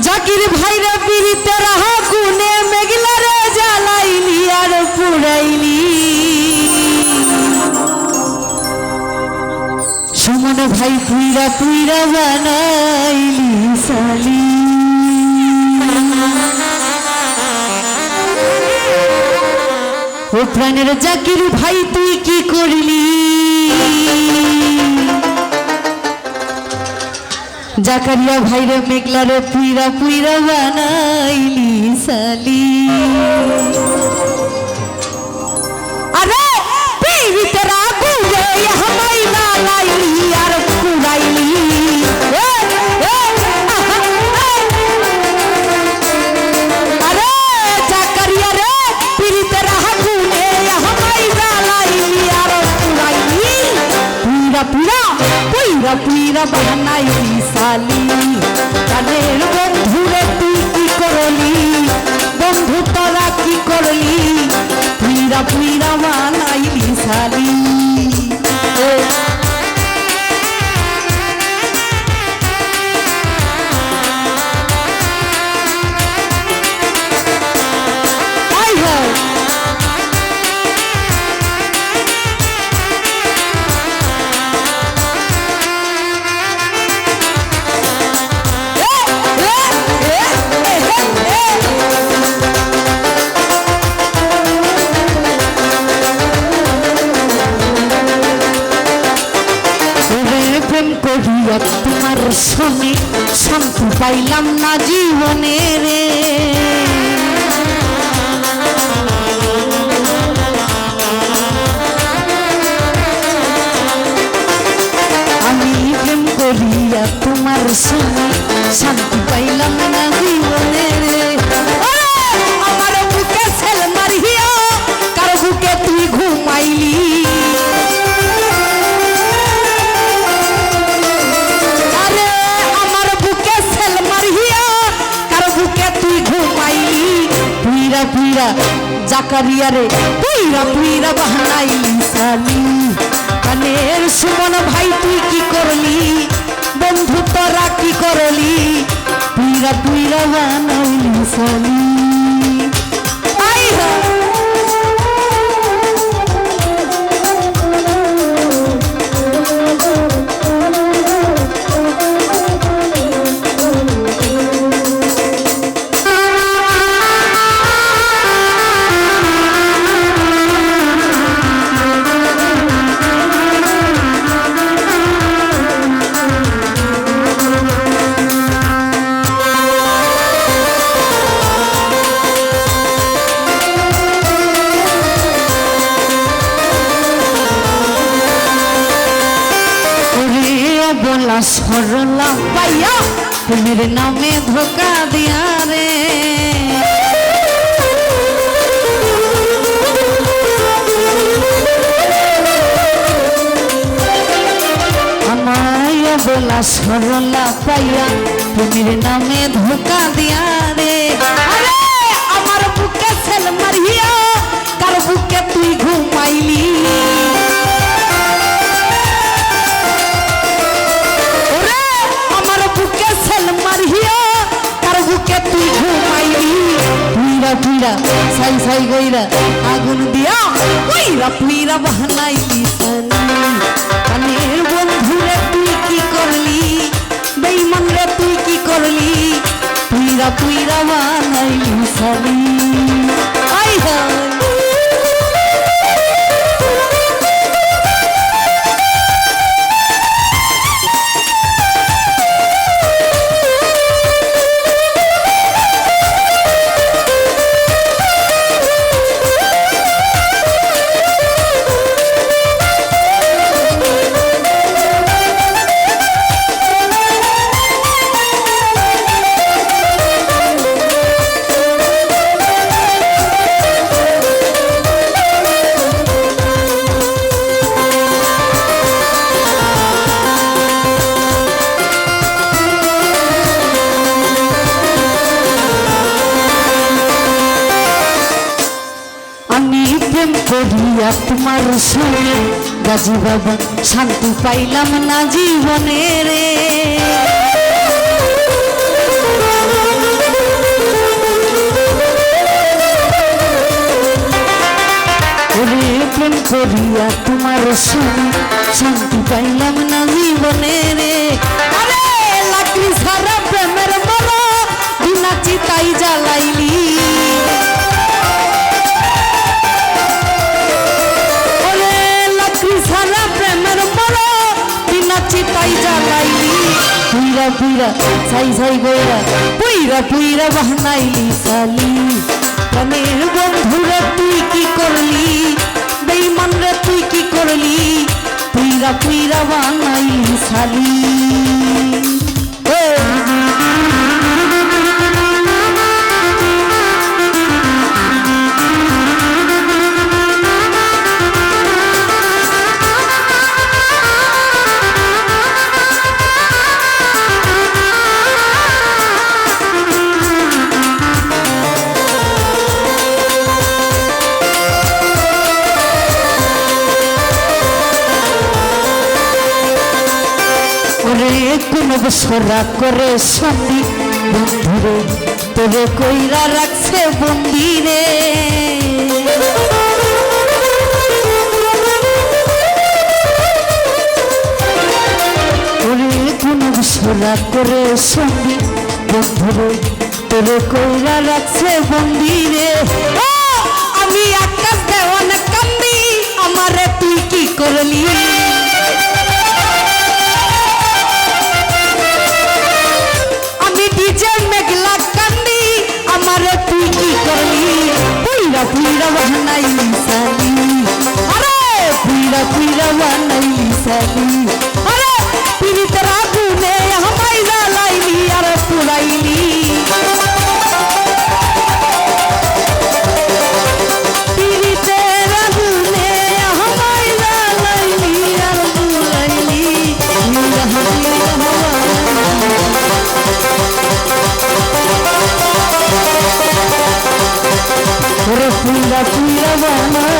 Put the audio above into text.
জাকির ভাইরা পিড়িতে রাহা গুনে মেঘলা রে জ্বালাইলি আর পুরাইলি সুমন ভাই পুইরা পুইরা বানাইলি সালি ও প্রাণের জাকির ভাই তুই কি করলি? জাকারিয়া ভাইরে মেঘলারে পুইরা পুইরা বানাইলি সালি। আরে পীড়িতে রাগু রে হামাই না আর পুইরা পুইরা বানাইলি সালি কানের বন্ধুরে তুই কি করলি? বন্ধু, তোরা কি করলি? পুইরা পুইরা বানাইলি করিয়া তোমার সনে শান্তি পাইলাম না জীবনে রে। আমি প্রেম করিয়া তোমার সনে শান্তি পাইলাম না জাকারিয়া রে পুইরা বাহানাই সালি কানের সুমন ভাই, তুই কি করলি? বন্ধু তোরা কি করলি? পুইরা পুইরা বানাইলি সালি বলা সরলা পাইয়া প্রেমের নামে ধোকা দিয়া রে। আমায় বলা সরলা পাইয়া প্রেমের নামে ধোকা দিয়া পুইরা সাই সাই গইরা আগুন দিয়া কইরা পুইরা বাহানাইলি সালি কানের বন্ধুরে তুই কি করলি বেইমান রে তুই কি করলি পুইরা পুইরা বানাইলি সালি আই হাই তোমার সুরে গাজী বাবা শান্তি পাইলাম না জীবনে রে। প্রেম করিয়া তোমার শুনে শান্তি পাইলাম না জীবনে রে। পুইরা পুইরা সাই সাই গইরা পুইরা পুইরা বাহনাইলি সালি প্রাণের বন্ধুরা তুই কি করলি? বেইমান রে, তুই কি করলি? পুইরা পুইরা বানাইলি সালি ওরে কোন বসরা করে সন্ধি বন্ধুরে, তোরে কইরা রাখছে বন্দিরে। ওরে করে সন্ধি বন্ধুরে, তোরে কইরা রাখছে বন্দিরে। আমি আকাশ দেওয়ান কান্দি, আমারে তুই কি করলি? বানাই সালি